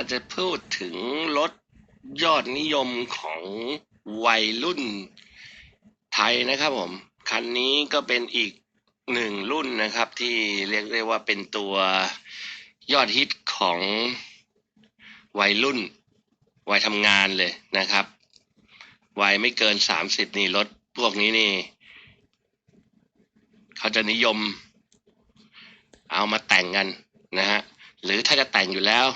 ถ้าจะพูดถึงรถยอดนิยมของวัยรุ่นไทยนะครับผม คันนี้ก็เป็นอีกหนึ่งรุ่นนะครับที่เรียกได้ว่าเป็นตัวยอดฮิตของวัยรุ่น วัยทำงานเลยนะครับ วัยไม่เกินสามสิบนี่รถพวกนี้นี่ เขาจะนิยม เอามาแต่งกันนะฮะ หรือถ้าจะแต่งอยู่แล้ว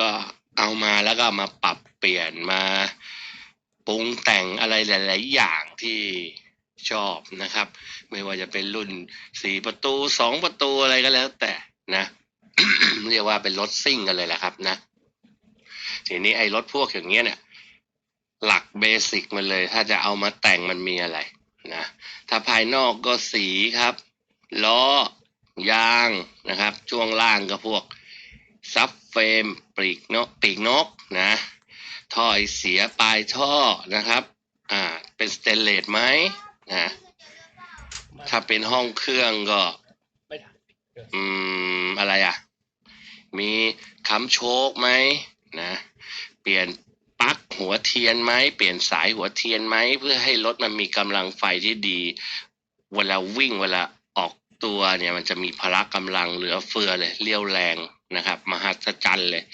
ก็เอามาแล้วก็มาปรับเปลี่ยนมาปรุงแต่งอะไรหลาย ๆ อย่างที่ชอบนะครับ ไม่ว่าจะเป็นรุ่นสี่ประตูสองประตูอะไรก็แล้ว แต่นะเรียกว่าเป็นรถซิ่งกันเลยแหละครับนะทีนี้ไอ้รถพวกอย่างเงี้ยเนี่ยหลักเบสิกมันเลย ถ้าจะเอามาแต่งมันมีอะไรนะถ้าภายนอกก็สีครับล้อยางนะครับ ช่วงล่างก็พวกซับ เฟรมปีกนกปีกนกนะท่อไอเสียปลายท่อนะครับอ่าเป็นสเตนเลสไหมนะถ้าเป็นห้องเครื่องก็ไม่ทันอืมอะไรอะ มีค้ำโชคไหมนะเปลี่ยนปลั๊กหัวเทียนไหมเปลี่ยนสายหัวเทียนไหมเพื่อให้รถมันมีกำลังไฟที่ดี เวลาวิ่งเวลาออกตัวเนี่ยมันจะมีพละกำลังเหลือเฟือเลยเรี่ยวแรง นะครับ มหัศจรรย์เลย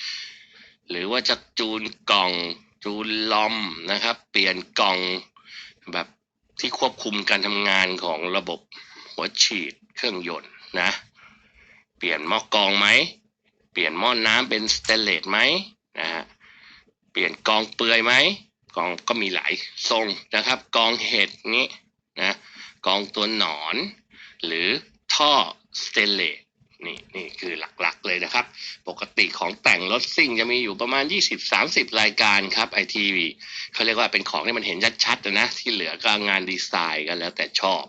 หรือว่าจะจูนกล่อง จูนลอมนะครับ เปลี่ยนกล่องแบบที่ควบคุมการทำงานของระบบหัวฉีดเครื่องยนต์นะ เปลี่ยนหม้อกรองไหม เปลี่ยนหม้อน้ำเป็นสเตนเลสไหมนะฮะเปลี่ยนกองเปลือยไหมกองก็มีหลายทรงนะครับ กองเห็ดนี้นะกองตัวหนอน หรือท่อสเตนเลส นี่นี่คือหลักๆเลยนะครับ ปกติของแต่งรถซิ่งจะมีอยู่ประมาณ 20-30 รายการครับไอทีวีเขาเรียกว่าเป็นของที่มันเห็นชัดๆนะ ที่เหลือก็งานดีไซน์กันแล้วแต่ชอบ